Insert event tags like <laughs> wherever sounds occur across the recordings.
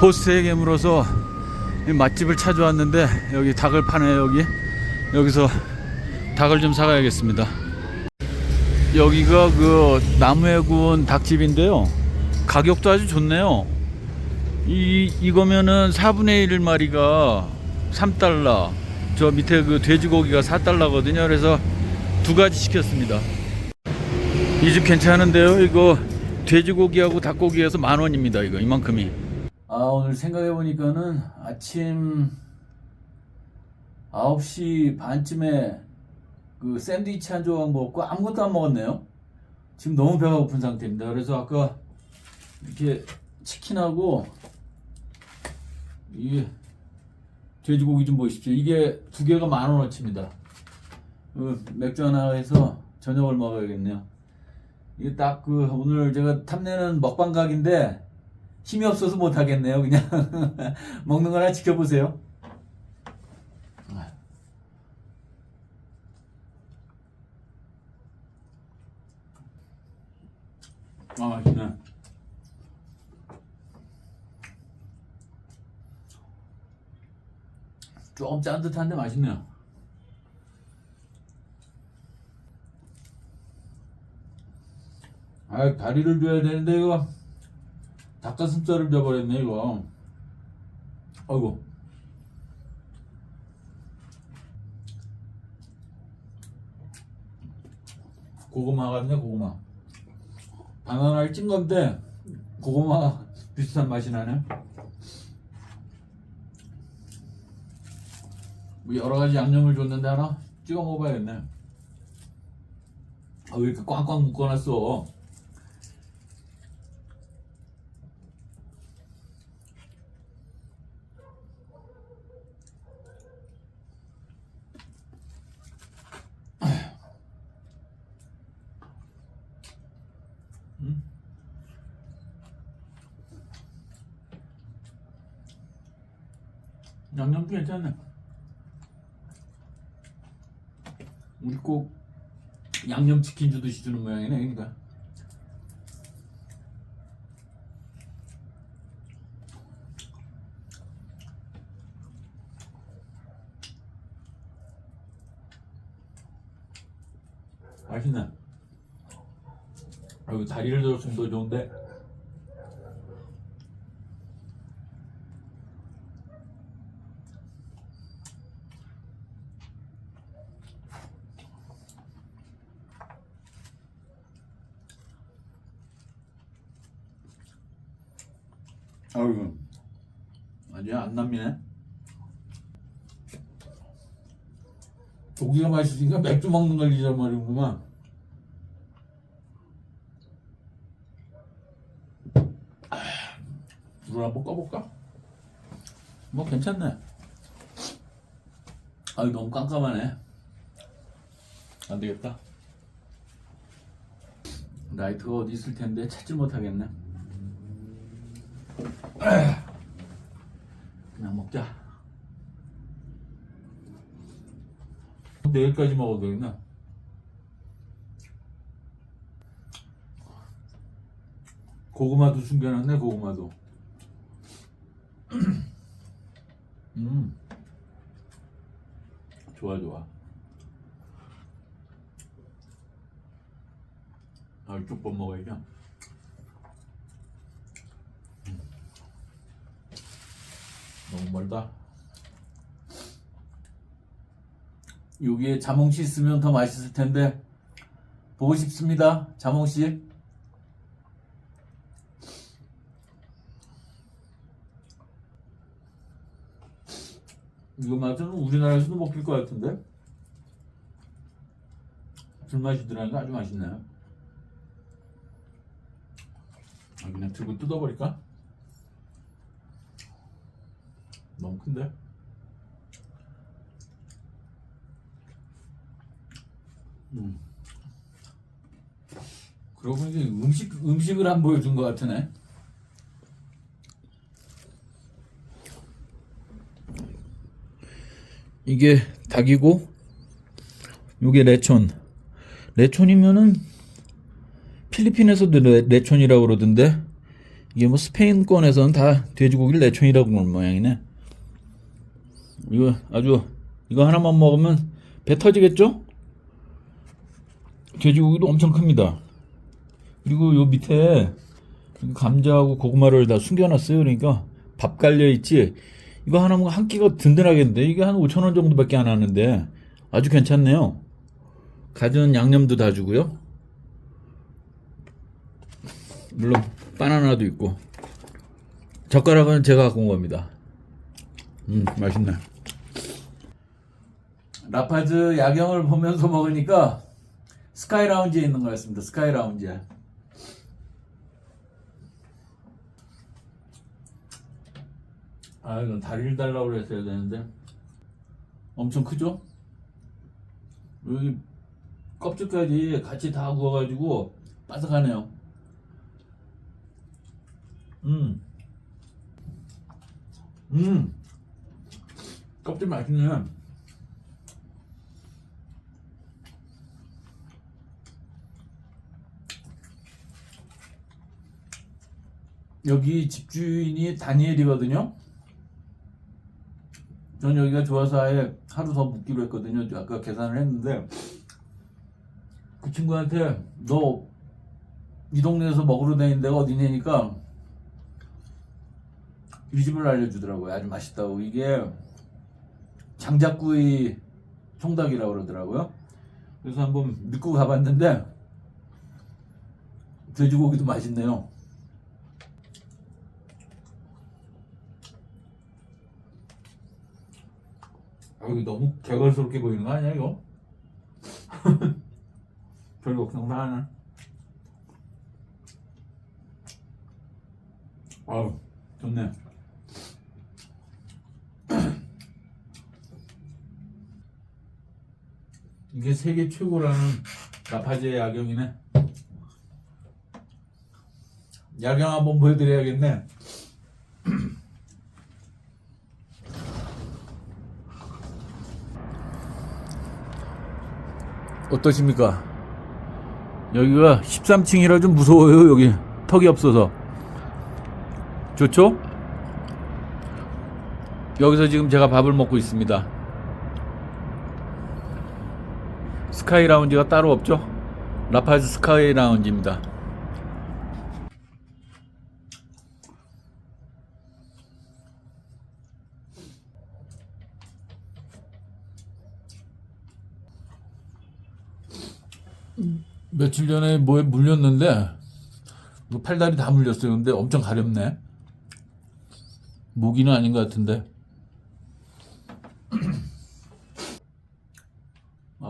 호스트에게 물어서 이 맛집을 찾아왔는데 여기 닭을 파네요 여기. 여기서 닭을 좀 사가야겠습니다. 여기가 그 나무에 구운 닭집인데요. 가격도 아주 좋네요. 이 이거면은 4분의 1 마리가 3달러 저 밑에 그 돼지고기가 4달러거든요. 그래서 두 가지 시켰습니다. 이 집 괜찮은데요? 이거 돼지고기하고 닭고기에서 만 원입니다 이거. 이만큼이 아 오늘 생각해 보니까는 아침 9시 반쯤에 그 샌드위치 한 조각 먹고 아무것도 안 먹었네요. 지금 너무 배가 고픈 상태입니다. 그래서 아까 이렇게 치킨하고 이게 돼지고기 좀 보십시오. 이게 두 개가 만 원어치입니다. 그 맥주 하나 해서 저녁을 먹어야겠네요. 이게 딱 그 오늘 제가 탐내는 먹방 각인데 힘이 없어서 못 하겠네요. 그냥 <laughs> 먹는 거나 지켜보세요. 아 맛있네. 조금 짠 듯한데 맛있네요. 아 다리를 줘야 되는데 이거 닭가슴살을 줘버렸네 이거. 아이고. 고구마 같네 고구마. 바나나를 찐 건데 고구마 비슷한 맛이 나네. 뭐 여러 가지 양념을 줬는데 하나 찍어 먹어봐야겠네. 아 왜 이렇게 꽝꽝 묶어놨어 양념도 괜찮네. 우리 꼭 양념치킨 주듯이 주는 모양이네, 그러니까. 맛있네. 아이고, 다리를 넣었으면 더 좋은데. 아이고. 아니야 안 남미네. 고기가 맛있으니까 맥주 먹는 걸 잊어버리는구만. 아, 불을 한번 꺼볼까? 뭐 괜찮네. 아유 너무 깜깜하네. 안 되겠다. 라이트가 어디 있을 텐데 찾지 못하겠네 그냥 먹자. 내일까지 먹어도 되겠나? 고구마도 숨겨놨네, 고구마도. <clears throat> 음. 좋아, 좋아. 아, 쪽밥 먹어야죠. 너무 멀다. 여기에 자몽씨 있으면 더 맛있을 텐데 보고 싶습니다. 자몽씨. 이거 맛은 우리나라에서도 먹힐 것 같은데 불맛이 들어가니까 아주 맛있네요. 아, 그냥 들고 뜯어버릴까? 너무 큰데? 음. 그러고 보니 음식, 음식을 안 보여준 것 같으네. 이게 닭이고, 요게 레촌. 레촌이면은 필리핀에서도 레, 레촌이라고 그러던데, 이게 뭐 스페인권에서는 다 돼지고기를 내촌이라고 그러는 모양이네. 이거 아주 이거 하나만 먹으면 배 터지겠죠? 돼지고기도 엄청 큽니다. 그리고 요 밑에 감자하고 고구마를 다 숨겨놨어요. 그러니까 밥 깔려 있지. 이거 하나 먹으면 한 끼가 든든하겠는데 이게 한 5천 원 정도밖에 안 하는데 아주 괜찮네요. 가전 양념도 다 주고요. 물론 바나나도 있고 젓가락은 제가 갖고 온 겁니다. 음 맛있네. 라파즈 야경을 보면서 먹으니까 스카이 라운지에 있는 것 같습니다. 스카이 라운지에. 아 이건 다리를 달라고 그랬어야 되는데 엄청 크죠? 여기 껍질까지 같이 다 구워가지고 바삭하네요. 음. 음. 껍질 맛있네. 여기 집주인이 다니엘이거든요. 전 여기가 좋아서 아예 하루 더 묵기로 했거든요. 아까 계산을 했는데 그 친구한테 너 이 동네에서 먹으러 다니는 데가 어디냐니까 이 집을 알려주더라고요. 아주 맛있다고. 이게 장작구이 통닭이라고 그러더라고요. 그래서 한번 믿고 가봤는데 돼지고기도 맛있네요. 아, 이거 너무 개걸스럽게 보이는 거 아니야, 이거? <laughs> 별 걱정 다 하나. 아우, 좋네. 이게 세계 최고라는 라파제 야경이네. 야경 한번 보여드려야겠네. <clears throat> 어떠십니까? 여기가 13층이라 좀 무서워요, 여기. 턱이 없어서. 좋죠? 여기서 지금 제가 밥을 먹고 있습니다. 스카이 라운지가 따로 없죠? 라파즈 스카이 라운지입니다. 며칠 전에 뭐에 물렸는데 이거 팔다리 다 물렸어요. 근데 엄청 가렵네. 모기는 아닌 것 같은데.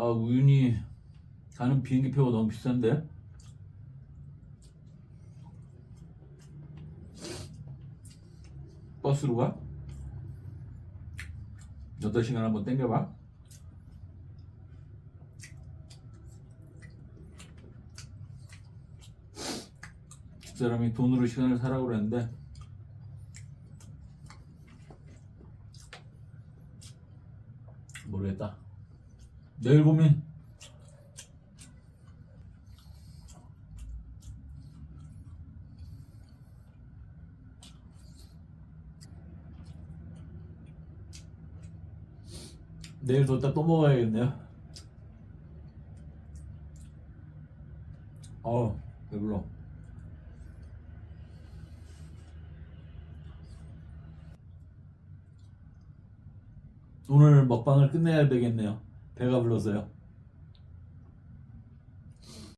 아 우윤이 가는 비행기 표가 너무 비싼데. 버스로 가? 8시간 한번 땡겨봐. 그 사람이 돈으로 시간을 사라고 그랬는데 모르겠다. 내일 고민. 내일 뒀다 또 먹어야겠네요. 어, 배불러. 오늘 먹방을 끝내야 되겠네요. 배가 불러서요.